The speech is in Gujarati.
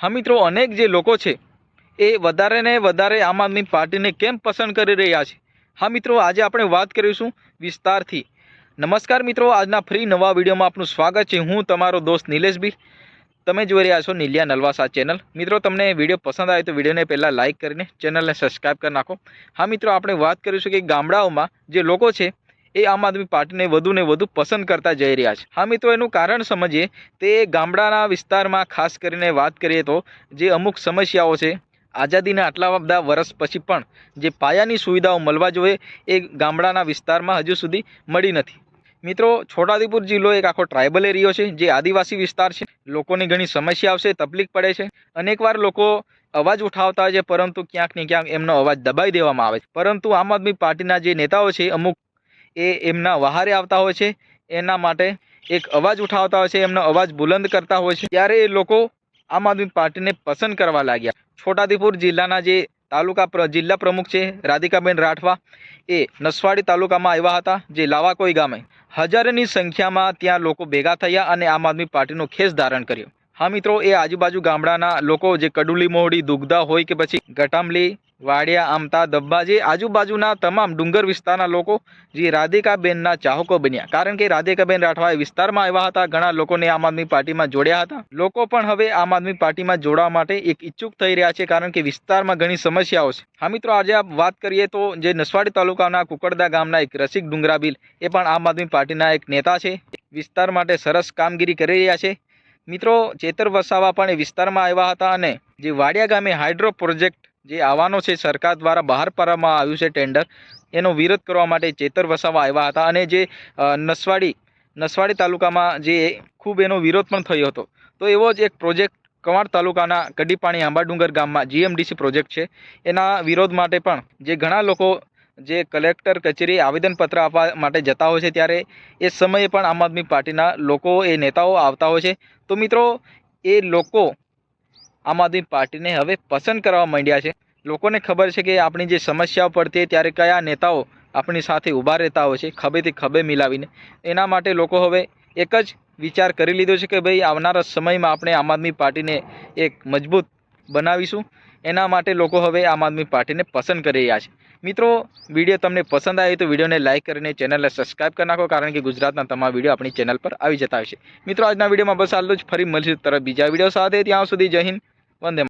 હા મિત્રો, અનેક જે લોકો છે, એ વધારે ને વધારે આમ આદમી પાર્ટીને કેમ પસંદ કરી રહ્યા છે? હા મિત્રો, આજે આપણે વાત કરીશું વિસ્તારથી. નમસ્કાર મિત્રો, આજના ફ્રી નવા વિડીયોમાં આપનું સ્વાગત છે. હું તમારો દોસ્ત નિલેશભી તમે જોઈ રહ્યા છો નિલિયા નલવાસા ચેનલ. મિત્રો, તમને વીડિયો પસંદ આવે તો વિડીયોને પહેલાં લાઇક કરીને ચેનલને સબસ્ક્રાઈબ કરી નાખો. હા મિત્રો, આપણે વાત કરીશું કે ગામડાઓમાં જે લોકો છે એ આમ આદમી પાર્ટીને વધુ ને વધુ પસંદ કરતા જઈ રહ્યા છે. હા મિત્રો, એનું કારણ સમજીએ તે ગામડાના વિસ્તારમાં ખાસ કરીને વાત કરીએ તો જે અમુક સમસ્યાઓ છે, આઝાદીના આટલા બધા વર્ષ પછી પણ જે પાયાની સુવિધાઓ મળવા જોઈએ એ ગામડાના વિસ્તારમાં હજુ સુધી મળી નથી. મિત્રો, છોટાઉદેપુર જિલ્લો એક આખો ટ્રાઇબલ એરિયો છે, જે આદિવાસી વિસ્તાર છે. લોકોની ઘણી સમસ્યા આવશે, તકલીફ પડે છે. અનેકવાર લોકો અવાજ ઉઠાવતા હોય છે, પરંતુ ક્યાંક ને ક્યાંક એમનો અવાજ દબાઈ દેવામાં આવે છે. પરંતુ આમ આદમી પાર્ટીના જે નેતાઓ છે, અમુક એ એમના વહારે આવતા હોય છે. એના માટે એક અવાજ ઉઠાવતા હોય છે, એમનો અવાજ બુલંદ કરતા હોય છે. ત્યારે એ લોકો આમ આદમી પાર્ટીને પસંદ કરવા લાગ્યા. છોટાઉદેપુર જિલ્લાના જે તાલુકા જિલ્લા પ્રમુખ છે, રાધિકાબેન રાઠવા, એ નસવાડી તાલુકામાં આવ્યા હતા, જે લાવાકોઈ ગામે. હજારોની સંખ્યામાં ત્યાં લોકો ભેગા થયા અને આમ આદમી પાર્ટીનો ખેસ ધારણ કર્યો. હા મિત્રો, એ આજુબાજુ ગામડાના લોકો, જે કડુલી મોહડી દુગધા હોય કે પછી ગટામલી વાડિયા આમતા દબ્બાજી આજુબાજુના તમામ ડુંગર વિસ્તારના લોકો જે રાધિકાબેનના ચાહકો બન્યા. કારણ કે રાધિકાબેન રાઠવા વિસ્તારમાં આવ્યા હતા, ઘણા લોકોને આમ આદમી પાર્ટીમાં જોડ્યા હતા. લોકો પણ હવે આમ આદમી પાર્ટીમાં જોડાવા માટે એક ઈચ્છુક થઈ રહ્યા છે, કારણ કે વિસ્તારમાં ઘણી સમસ્યાઓ છે. હા, મિત્રો, આજે વાત કરીએ તો જે નસવાડી તાલુકાના કુકડદા ગામના એક રસિક ડુંગરાબીલ એ પણ આમ આદમી પાર્ટીના એક નેતા છે. વિસ્તાર માટે સરસ કામગીરી કરી રહ્યા છે. મિત્રો, ચેતર વસાવા પણ એ વિસ્તારમાં આવ્યા હતા અને જે વાડિયા ગામે હાઇડ્રો પ્રોજેક્ટ જે આવવાનો છે, સરકાર દ્વારા બહાર પાડવામાં આવ્યું છે ટેન્ડર એનો વિરોધ કરવા માટે ચેતર વસાવા આવ્યા હતા અને જે નસવાડી નસવાડી તાલુકામાં જે ખૂબ એનો વિરોધ પણ થયો હતો. તો એવો જ એક પ્રોજેક્ટ કવાંટ તાલુકાના કડીપાણી આંબાડુંગર ગામમાં જીએમડીસી પ્રોજેક્ટ છે. એના વિરોધ માટે પણ જે ઘણા લોકો જે કલેક્ટર કચેરી આવેદનપત્ર આપવા માટે જતા હોય છે, ત્યારે એ સમયે પણ આમ આદમી પાર્ટીના લોકો એ નેતાઓ આવતા હોય છે. તો મિત્રો, એ લોકો આમ આદમી પાર્ટીને હવે પસંદ કરવા માંડ્યા છે. લોકોને ખબર છે કે આપણી જે સમસ્યાઓ પડતી ત્યારે કયા નેતાઓ આપણી સાથે ઊભા રહેતા હોય છે ખભેથી ખભે મિલાવીને. એના માટે લોકો હવે એક જ વિચાર કરી લીધો છે કે ભાઈ આવનારા સમયમાં આપણે આમ આદમી પાર્ટીને એક મજબૂત બનાવીશું. એના માટે લોકો હવે આમ આદમી પાર્ટીને પસંદ કરી રહ્યા છે. મિત્રો વીડિયો તમને પસંદ આવે તો વિડીયોને લાઇક કરીને ચેનલને સબસ્ક્રાઇબ કરી નાખો, કારણ કે ગુજરાતના તમામ વીડિયો આપણી ચેનલ પર આવી જતા હોય છે મિત્રો, આજના વિડીયોમાં બસ આટલું જ. ફરી મળીશું તરફ બીજા વીડિયો સાથે. ત્યાં સુધી જય હિન્દ. વંદે